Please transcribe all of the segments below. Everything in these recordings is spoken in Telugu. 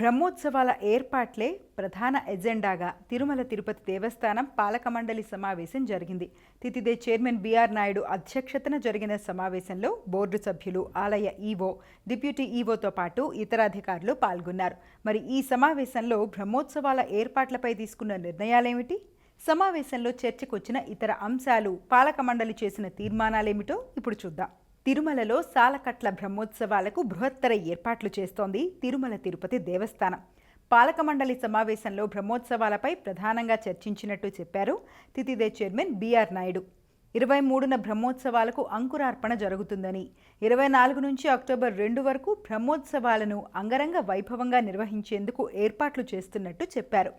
బ్రహ్మోత్సవాల ఏర్పాట్లే ప్రధాన ఎజెండాగా తిరుమల తిరుపతి దేవస్థానం పాలక మండలి సమావేశం జరిగింది. తితిదే చైర్మన్ బీఆర్ నాయుడు అధ్యక్షతన జరిగిన సమావేశంలో బోర్డు సభ్యులు ఆలయ ఈవో డిప్యూటీ ఈవోతో పాటు ఇతర అధికారులు పాల్గొన్నారు. మరి ఈ సమావేశంలో బ్రహ్మోత్సవాల ఏర్పాట్లపై తీసుకున్న నిర్ణయాలేమిటి? సమావేశంలో చర్చకొచ్చిన ఇతర అంశాలు పాలక మండలి చేసిన తీర్మానాలేమిటో ఇప్పుడు చూద్దాం. తిరుమలలో సాలకట్ల బ్రహ్మోత్సవాలకు బృహత్తర ఏర్పాట్లు చేస్తోంది తిరుమల తిరుపతి దేవస్థానం. పాలక మండలి సమావేశంలో బ్రహ్మోత్సవాలపై ప్రధానంగా చర్చించినట్టు చెప్పారు తితిదే చైర్మన్ బీఆర్ నాయుడు. ఇరవై మూడున బ్రహ్మోత్సవాలకు అంకురార్పణ జరుగుతుందని ఇరవై నాలుగు నుంచి అక్టోబర్ రెండు వరకు బ్రహ్మోత్సవాలను అంగరంగ వైభవంగా నిర్వహించేందుకు ఏర్పాట్లు చేస్తున్నట్టు చెప్పారు.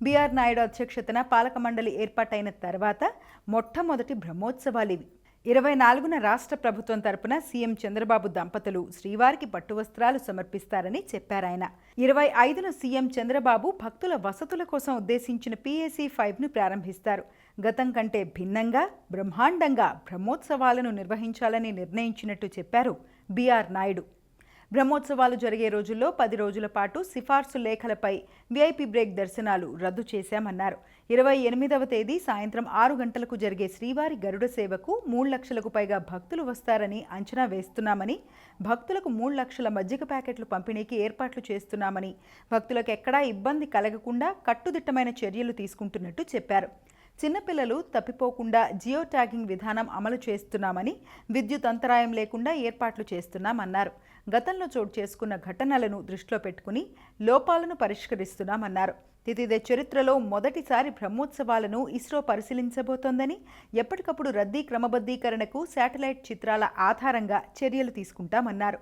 బీఆర్ నాయుడు అధ్యక్షతన పాలక మండలి ఏర్పాటైన తర్వాత మొట్టమొదటి బ్రహ్మోత్సవాలివి ఇరవై నాలుగున రాష్ట్ర ప్రభుత్వం తరపున సీఎం చంద్రబాబు దంపతులు శ్రీవారికి పట్టు వస్త్రాలు సమర్పిస్తారని చెప్పారాయన. ఇరవై ఐదున సీఎం చంద్రబాబు భక్తుల వసతుల కోసం ఉద్దేశించిన పీఏసీ ఫైవ్ను ప్రారంభిస్తారు. గతం కంటే భిన్నంగా బ్రహ్మాండంగా బ్రహ్మోత్సవాలను నిర్వహించాలని నిర్ణయించినట్టు చెప్పారు బీఆర్ నాయుడు. బ్రహ్మోత్సవాలు జరిగే రోజుల్లో పది రోజుల పాటు సిఫార్సు లేఖలపై వీఐపీ బ్రేక్ దర్శనాలు రద్దు చేశామన్నారు. ఇరవై ఎనిమిదవ తేదీ సాయంత్రం ఆరు గంటలకు జరిగే శ్రీవారి గరుడ సేవకు మూడు లక్షలకు పైగా భక్తులు వస్తారని అంచనా వేస్తున్నామని భక్తులకు మూడు లక్షల మజ్జిగ ప్యాకెట్లు పంపిణీకి ఏర్పాట్లు చేస్తున్నామని భక్తులకు ఎక్కడా ఇబ్బంది కలగకుండా కట్టుదిట్టమైన చర్యలు తీసుకుంటున్నట్టు చెప్పారు. చిన్నపిల్లలు తప్పిపోకుండా జియో ట్యాగింగ్ విధానం అమలు చేస్తున్నామని విద్యుత్ అంతరాయం లేకుండా ఏర్పాట్లు చేస్తున్నామన్నారు. గతంలో చోటు చేసుకున్న ఘటనలను దృష్టిలో పెట్టుకుని లోపాలను పరిష్కరిస్తున్నామన్నారు. తితిదే చరిత్రలో మొదటిసారి బ్రహ్మోత్సవాలను ఇస్రో పరిశీలించబోతోందని ఎప్పటికప్పుడు రద్దీ క్రమబద్ధీకరణకు శాటిలైట్ చిత్రాల ఆధారంగా చర్యలు తీసుకుంటామన్నారు.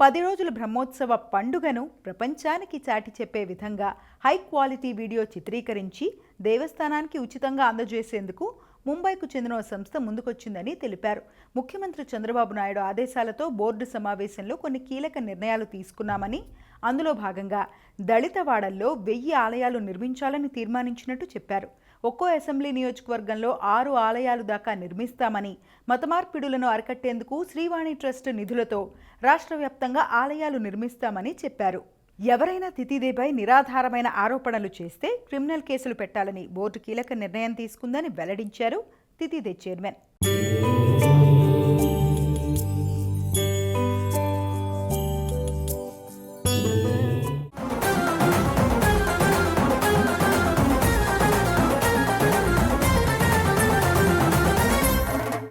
పది రోజుల బ్రహ్మోత్సవ పండుగను ప్రపంచానికి చాటి చెప్పే విధంగా హై క్వాలిటీ వీడియో చిత్రీకరించి దేవస్థానానికి ఉచితంగా అందజేసేందుకు ముంబైకు చెందిన ఓ సంస్థ ముందుకొచ్చిందని తెలిపారు. ముఖ్యమంత్రి చంద్రబాబు నాయుడు ఆదేశాలతో బోర్డు సమావేశంలో కొన్ని కీలక నిర్ణయాలు తీసుకున్నామని అందులో భాగంగా దళితవాడల్లో వెయ్యి ఆలయాలు నిర్మించాలని తీర్మానించినట్టు చెప్పారు. ఒక్కో అసెంబ్లీ నియోజకవర్గంలో ఆరు ఆలయాలు దాకా నిర్మిస్తామని మతమార్పిడులను అరికట్టేందుకు శ్రీవాణి ట్రస్ట్ నిధులతో రాష్ట్ర వ్యాప్తంగా ఆలయాలు నిర్మిస్తామని చెప్పారు. ఎవరైనా తితిదేపై నిరాధారమైన ఆరోపణలు చేస్తే క్రిమినల్ కేసులు పెట్టాలని బోర్డు కీలక నిర్ణయం తీసుకుందని వెల్లడించారు తితిదే చైర్మన్.